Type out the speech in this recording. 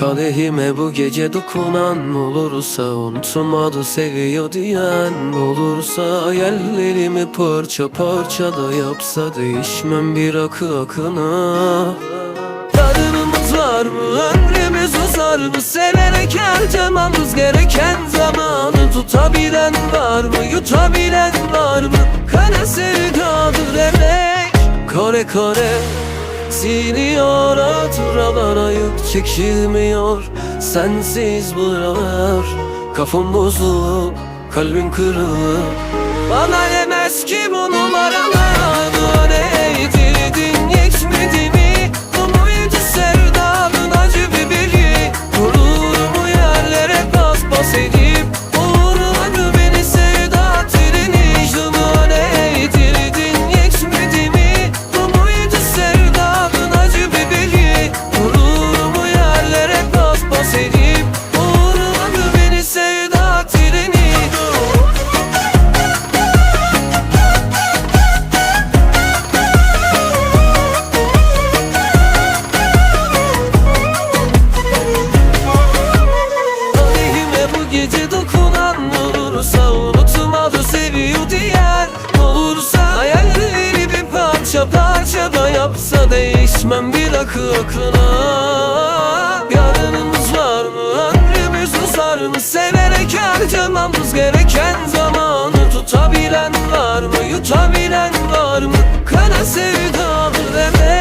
Kadehime bu gece dokunan olursa Unutmadı seviyor diyen olursa Hayallerimi parça parça da yapsa Değişmem bir akı akına Yarınımız var mı? Ömrümüz uzar mı? Severek harcamamız gereken zamanı Tutabilen var mı? Yutabilen var mı? Kara sevdadır emek Kare kare Siliyor hatıralara yük çekilmiyor. Sensiz buralar Kafam bozulup kalbim kırılıp Değişmem bir akı akına Yarınımız var mı? Ömrümüz uzar mı? Severek harcamamız gereken zamanı Tutabilen var mı? Yutabilen var mı? Kara sevdalı demek